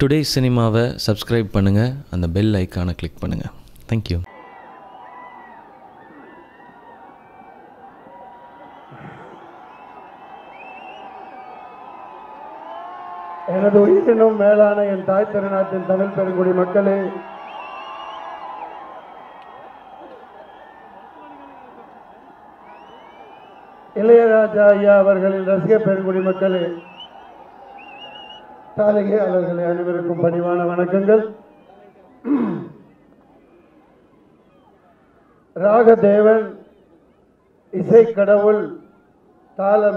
Today சினிமாவை subscribe பண்ணுங்கள் அந்த பெல் ஐக்கானை கிளிக் பண்ணுங்கள் தேங்க்யூ எனது உயிரினும் மேலான என் தாய் திருநாட்டின் தமிழ் பெருங்குடி மக்களே இளையராஜா ஐயா அவர்களின் ரசிக பெருங்குடி மக்களே தாரகையாளர்களே அனைவருக்கும் பணிவான வணக்கங்கள். ராகதேவன் இசை கடவுள் தாள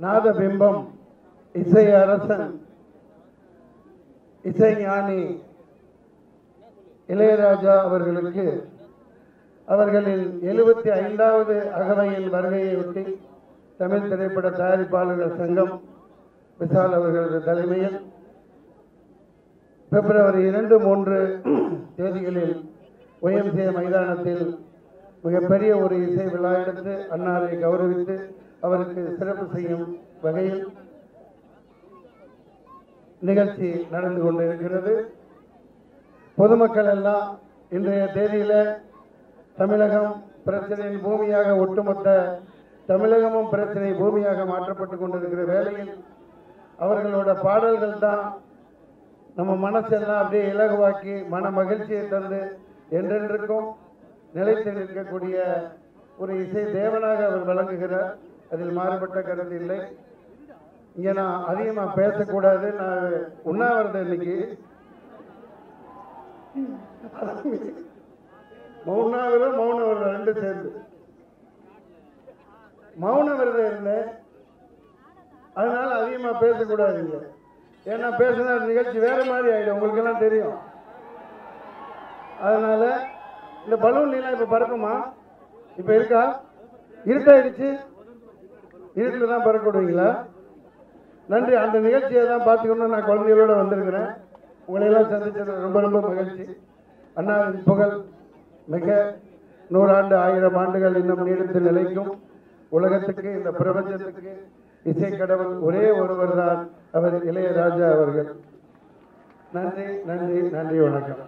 நாதபிம்பம் இசை அரசன் இசைஞானி இளையராஜா அவர்களுக்கு அவர்களின் எழுபத்தி ஐந்தாவது அகவையின் வருகையொட்டி தமிழ் திரைப்பட தயாரிப்பாளர்கள் சங்கம் விசால் அவர்களது தலைமையில் பிப்ரவரி இரண்டு மூன்று தேதிகளில் ஒய்எம்சிஏ மைதானத்தில் மிகப்பெரிய ஒரு இசை விழா எடுத்து அன்னாரை கௌரவித்து அவருக்கு சிறப்பு செய்யும் வகையில் நிகழ்ச்சி நடந்து கொண்டிருக்கிறது. பொதுமக்கள் எல்லாம் இன்றைய தேதியில தமிழகம் பிரச்சனையின் பூமியாக ஒட்டுமொத்த தமிழகமும் பிரச்சனை பூமியாக மாற்றப்பட்டு கொண்டிருக்கிற வேளையில் அவர்களோட பாடல்கள் தான் நம்ம மனசெல்லாம் அப்படியே இலகுவாக்கி மன மகிழ்ச்சியை தந்து என்றென்றுக்கும் நிலைத்து நிற்கக்கூடிய ஒரு இசை தேவனாக அவர் வழங்குகிறார் அதில் மாறுபட்ட கருத்து இல்லை. இங்கே நான் அதிகமாக பேசக்கூடாது. நான் உண்ணாவிரதம் இன்னைக்கு. மௌன மௌனவரம் ரெண்டு சேர்ந்து. மௌன விரதம் இருந்தேன் அதனால அதிகமா பேசக்கூடாது. இங்க ஏன்னா பேசினா நிகழ்ச்சி வேற மாதிரி ஆயிடும். உங்களுக்கு எல்லாம் தெரியும். அதனால இந்த பலூன் எல்லாம் இப்ப பறக்குமா? இப்ப இருக்கா? இருட்டாயிடுச்சு. இருட்டில் தான் பறக்க விடுவீங்களா நன்றி. அந்த நிகழ்ச்சியை தான் பார்த்துக்கணும் நான் குழந்தைகளோட வந்திருக்கிறேன். உங்களையெல்லாம் சந்திச்சது ரொம்ப ரொம்ப மகிழ்ச்சி. அண்ணாவின் புகழ் மிக நூறாண்டு ஆயிரம் ஆண்டுகள் இன்னும் நீடித்து நிலைக்கும் உலகத்துக்கு இந்த பிரபஞ்சத்துக்கு இசை கடவுள் ஒரே ஒருவர் தான் அவர் இளையராஜா அவர்கள். நன்றி நன்றி நன்றி வணக்கம்.